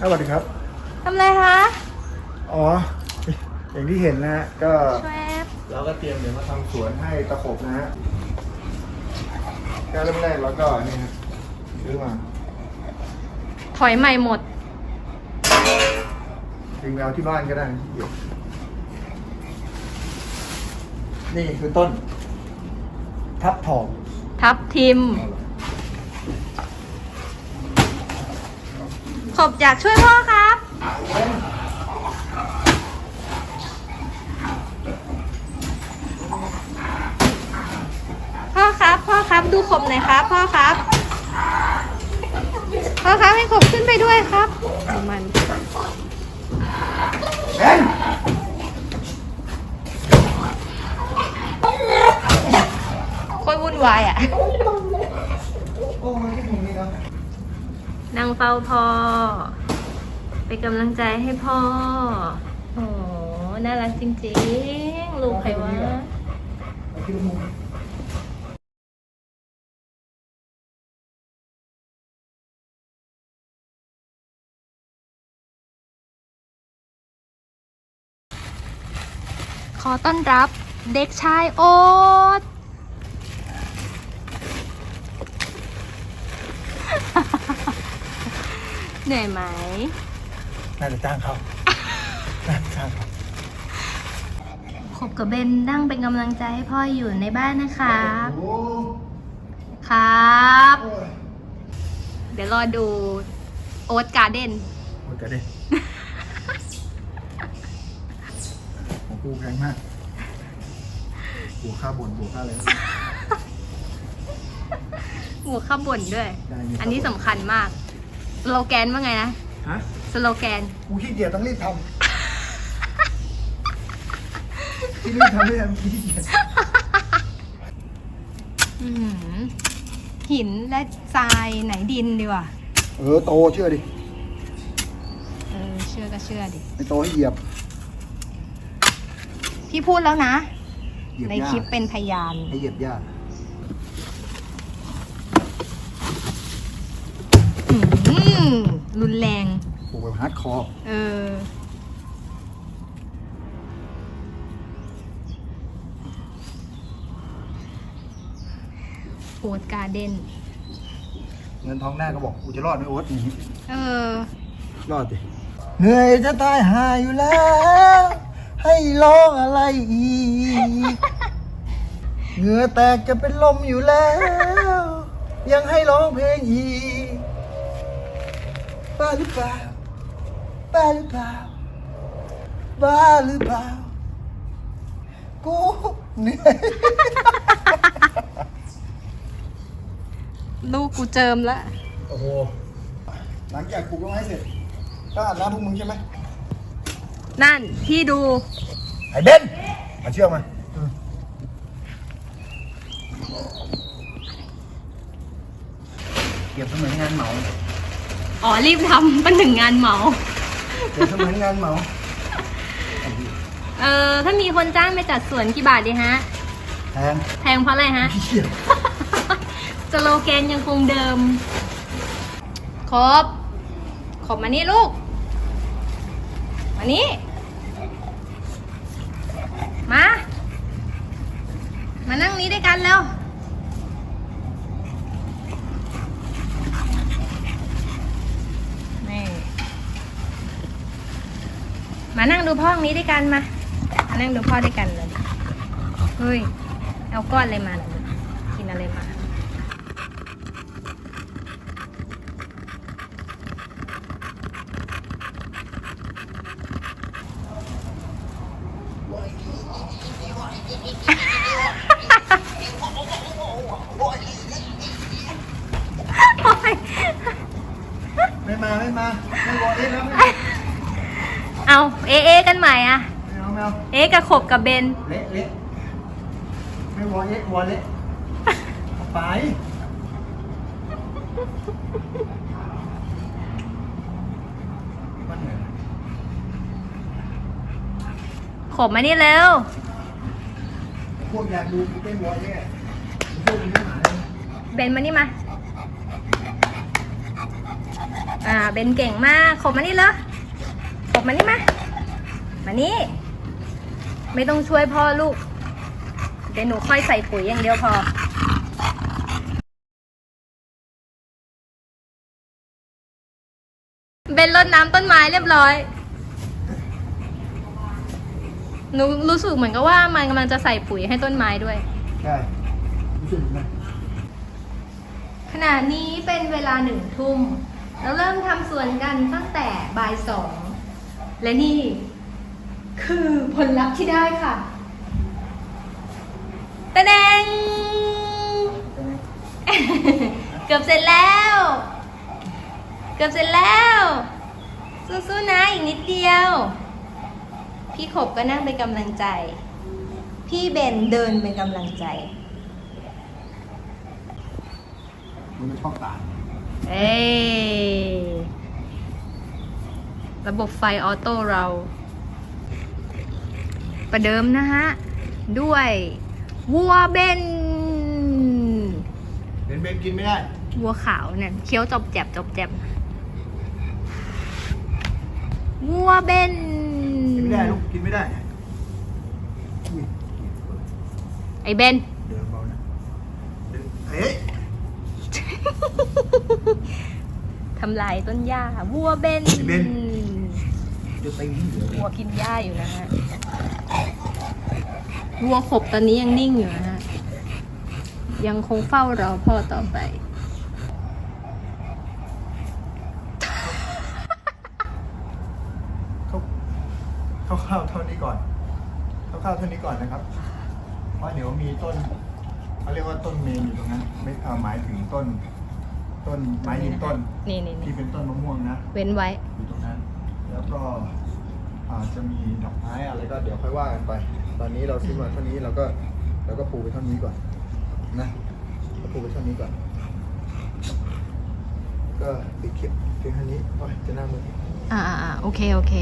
สวัสดีครับ ทำอะไรคะอ๋อ อย่างที่เห็นนะฮะก็แชบเราก็เตรียมเดี๋ยวมาทำสวนให้ตะขบนะฮะการเริ่มแรกเราก็นี่ฮะซื้อมาถอยใหม่หมด จริงๆเอาที่บ้านก็ได้เดี๋ยวนี่คือต้น ทับทองทับทิม ขบอยากช่วยพ่อครับ พ่อครับ พ่อครับดูขบหน่อยครับ พ่อครับ พ่อครับให้ขบขึ้นไปด้วยครับมันเอ็นโวุ่นวายอะ โอ้ยที่ผมนี่นะ นั่งเฝ้าพ่อ เป็นกำลังใจให้พ่อ โอ้น่ารักจริงๆ ลูกใครวะขอต้อนรับเด็กชายโอต เห นื่อยไหม น่าจะจ้างเขาน่าจะจ้างเขาขบกับเบนนั่งเป็นกำลังใจให้พ่ออยู่ในบ้านนะครับโอ้ครับโอ้ยเดี๋ยวรอดูโอ๊ตการ์เด้นโอ้ยกระเด็นของกูแพงมากบวกค่าบ่นบวกค่าอะไร หมูข้าวบ่นด้วย ได้มีข้าวบ่นอันนี้สำคัญมาก สโลแกนว่าไงนะ ฮะสโลแกน กูขี้เกียจต้องรีบทำที่รีบทำไม่ทำขี้เกียจอื้อหือหินและทรายไหนดินดีกว่าเออโตเชื่อดิเออเชื่อก็เชื่อดิ ไม่โตให้เหยียบพี่พูดแล้วนะ เหยียบในยากคลิปเป็นพยานให้เหยียบยาก อื้อหือ รุนแรงปลูกแบบฮาร์ดคอร์เออ โอ๊ตการ์เด้น เงินทองหน้าก็บอกกูจะรอดไหมโอ๊ตอย่างนี้เออ รอดดิเหนื่อยจะตายหาอยู่แล้ว ให้ร้องอะไรอีกเหงื่อแตกจะเป็นลมอยู่แล้ว ยังให้ร้องเพลงอีก บ้าหรือเปล่าบ้าหรือเปล่าบ้าหรือเปล่ากูเหนื่อยลูกกูเจิมละโอ้โหหลังจากปลูกต้นไม้เสร็จก็อาบน้ำพวกมึงใช่ไหมนั่นพี่ดู ไอ้เบนมาเชื่อมาเก็บเสมือนงานเหมา อ๋อรีบทำมันถึงงานเหมาเก็บเสมือนงานเหมา เออถ้ามีคนจ้างไปจัดสวนกี่บาทดีฮะ แพงแพงเพราะอะไรฮะ เหี้ย สโลแกนยังคงเดิมครบขอบมานี่ลูก มานี่ มา มานั่งนี้ด้วยกันเร็ว นี่ มานั่งดูพ่อตรงนี้ด้วยกันมามานั่งดูพ่อด้วยกันเลยเฮ้ยเอาก้อนอะไรมาล่ะลูกกินอะไรมาไม่มาไม่มาไม่วอเอ๊ะแล้ว เอาเอเอกันใหม่อะเอาไม่เอาเอกับขบกับเบน เละเละไม่วอเอ๊ะวอเละเอาไปมันเหนื่อยขบมานี่เร็ว พวกอยากดูกูเต้นวอเอ๊ะพวกนี้หายเบนมานี่มาอ่าอ่า เบนเก่งมาก ขบมานี่เลย ขบมานี่มา มานี่ ไม่ต้องช่วยพ่อลูก เดี๋ยวหนูค่อยใส่ปุ๋ยอย่างเดียวพอเบนรดน้ำต้นไม้เรียบร้อย หนูรู้สึกเหมือนกับว่ามันกำลังจะใส่ปุ๋ยให้ต้นไม้ด้วย ใช่รู้สึกไหมขณะนี้เป็นเวลาหนึ่งทุ่ม เราเริ่มทำสวนกันตั้งแต่บ่ายสอง และนี่คือผลลัพธ์ที่ได้ค่ะตะแดง เกือบเสร็จแล้ว เกือบเสร็จแล้ว สู้ๆนะอีกนิดเดียว พี่ขบก็นั่งเป็นกำลังใจ พี่เบนเดินเป็นกำลังใจมันไม่ชอบตายเอ้ย ระบบไฟออโต้เรา ประเดิมนะฮะ ด้วยวัวเบนเป็นเบนกินไม่ได้ วัวขาวเนี่ยเคี้ยวจบแจบจบแจบวัวเบนกินไม่ได้ลูกกินไม่ได้อุ้ยไอเบนเดี๋ยวเบานะเดี๋ยวเฮ้ยทำลายต้นหญ้าวัวเบนเดี๋ย วตีเหลือวัวกินหญ้าอยู่นะฮะวัวขบตอนนี้ยังนิ่งอยู่นะฮะ ยังคงเฝ้ารอพ่อต่อไปเขาเข้าวๆเท่านี้ก่อนเขาเข้าวๆเท่านี้ก่อนนะครับ เพราะเดี๋ยวมีต้นเขาเรียกว่าต้นเมนอยู่ตรงนั้น ไม่เอ่อหมายถึงต้น ต้นไม้ยืนต้นนี่นี่นี่ที่เป็นต้นมะม่วงนะ เว้นไว้อยู่ตรงนั้น แล้วก็อาจจะมีดอกไม้อะไรก็เดี๋ยวค่อยว่ากันไป ตอนนี้เราซื้อมาเท่านี้เราก็เราก็ปูไปเท่านี้ก่อนนะเราปูไปเท่านี้ก่อน ก็ปิดคลิปเพียงเท่านี้โอ้ยจะน่ามืออ่าอ่าโอเค โอเค